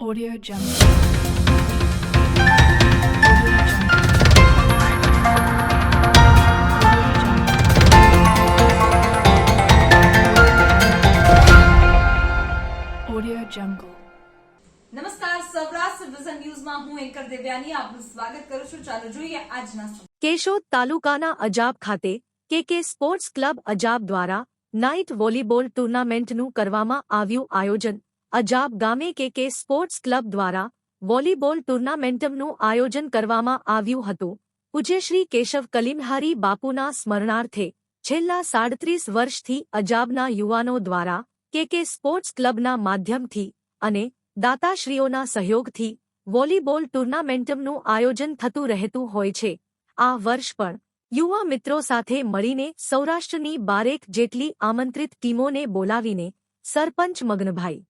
Audio Jungle. Audio Jungle. નમસ્કાર Saurashtra vision ન્યૂઝમાં હું એન્કર દેવ્યાની આપનું સ્વાગત કરું છું ચાલો જોઈએ આજના કેશોદ તાલુકાના અજાબ ખાતે કે કે સ્પોર્ટ્સ ક્લબ અજાબ દ્વારા નાઇટ વોલીબોલ ટુર્નામેન્ટનું કરવામાં આવ્યું આયોજન અજાબ ગામે કે કે સ્પોર્ટ્સ ક્લબ દ્વારા વોલીબોલ ટુર્નામેન્ટનું આયોજન કરવામાં આવ્યું હતું. પૂજ્યશ્રી કેશવ કલીમહારી બાપુના સ્મરણાર્થે છેલ્લા સાડત્રીસ વર્ષથી અજાબના યુવાનો દ્વારા કે કે સ્પોર્ટ્સ ક્લબના માધ્યમથી અને દાતાશ્રીઓના સહયોગથી વોલીબોલ ટુર્નામેન્ટનું આયોજન થતું રહેતું હોય છે. આ વર્ષ પણ યુવા મિત્રો સાથે મળીને સૌરાષ્ટ્રની બારેક જેટલી આમંત્રિત ટીમોને બોલાવીને સરપંચ મગ્નભાઈ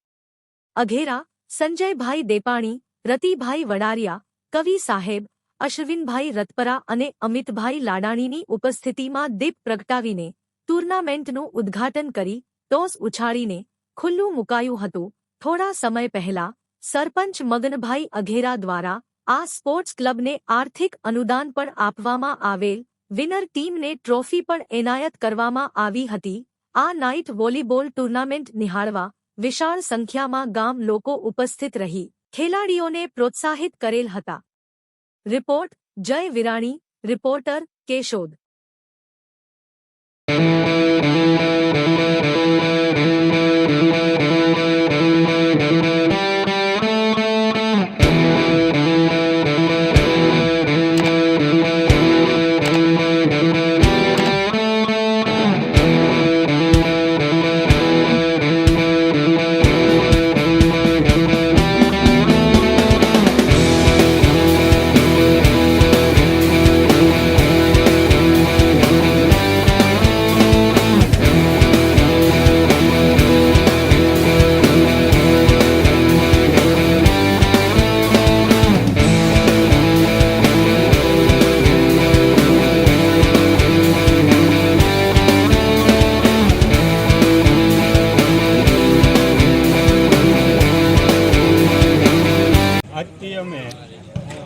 અઘેરા, સંજયભાઈ દેપાણી, રતિભાઈ વડારિયા, કવિ સાહેબ, અશ્વિનભાઈ રતપરા અને અમિતભાઈ લાડાણીની ઉપસ્થિતિમાં દીપ પ્રગટાવીને ટુર્નામેન્ટનું ઉદ્ઘાટન કરી ટોસ ઉછાળીને ખુલ્લું મુકાયું હતું. થોડા સમય પહેલા સરપંચ મગનભાઈ અઘેરા દ્વારા આ સ્પોર્ટ્સ ક્લબને આર્થિક અનુદાન પણ આપવામાં આવેલ વિનર ટીમને ટ્રોફી પણ એનાયત કરવામાં આવી હતી. આ નાઇટ વોલીબોલ ટુર્નામેન્ટ નિહાળવા વિશાળ સંખ્યામાં ગામ લોકો ઉપસ્થિત રહી, ખેલાડીઓને પ્રોત્સાહિત કરેલ હતા. રિપોર્ટ, જય વિરાણી, રિપોર્ટર, કેશોદ.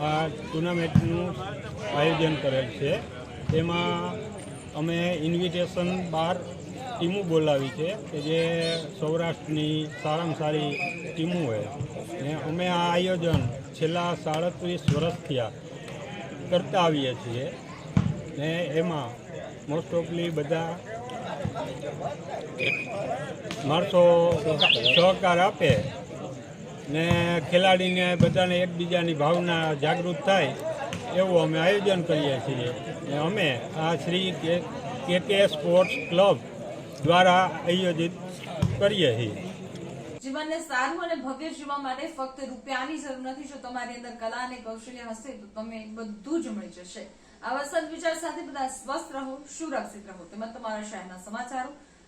આ ટુર્નામેન્ટનું આયોજન કરેલ છે. તેમાં અમે ઇન્વિટેશન બાર ટીમો બોલાવી છે કે જે સૌરાષ્ટ્રની સારામાં સારી ટીમો હોય. ને અમે આ આયોજન છેલ્લા સાડત્રીસ વર્ષથી આ કરતા આવીએ છીએ. ને એમાં મોસ્ટ ઓફલી બધા માણસો સહકાર આપે. ને ખેલાડીને બધાને એકબીજાની ભાવના જાગૃત થાય, એવું અમે આયોજન કરીએ છીએ. ને અમે આ શ્રી કે કે સ્પોર્ટ્સ ક્લબ દ્વારા આયોજિત કરીએ છીએ. જીવનને સારું અને ભવ્ય જીવવા માટે ફક્ત રૂપિયાની જરૂર નથી, જો તમારી અંદર કલા અને કૌશલ્ય હશે, તો તમે બધું જ મળી જશે. આવા સદવિચાર સાથે બધા સ્વસ્થ રહો, સુરક્ષિત રહો. તેમજ તમારા શહેરના સમાચારો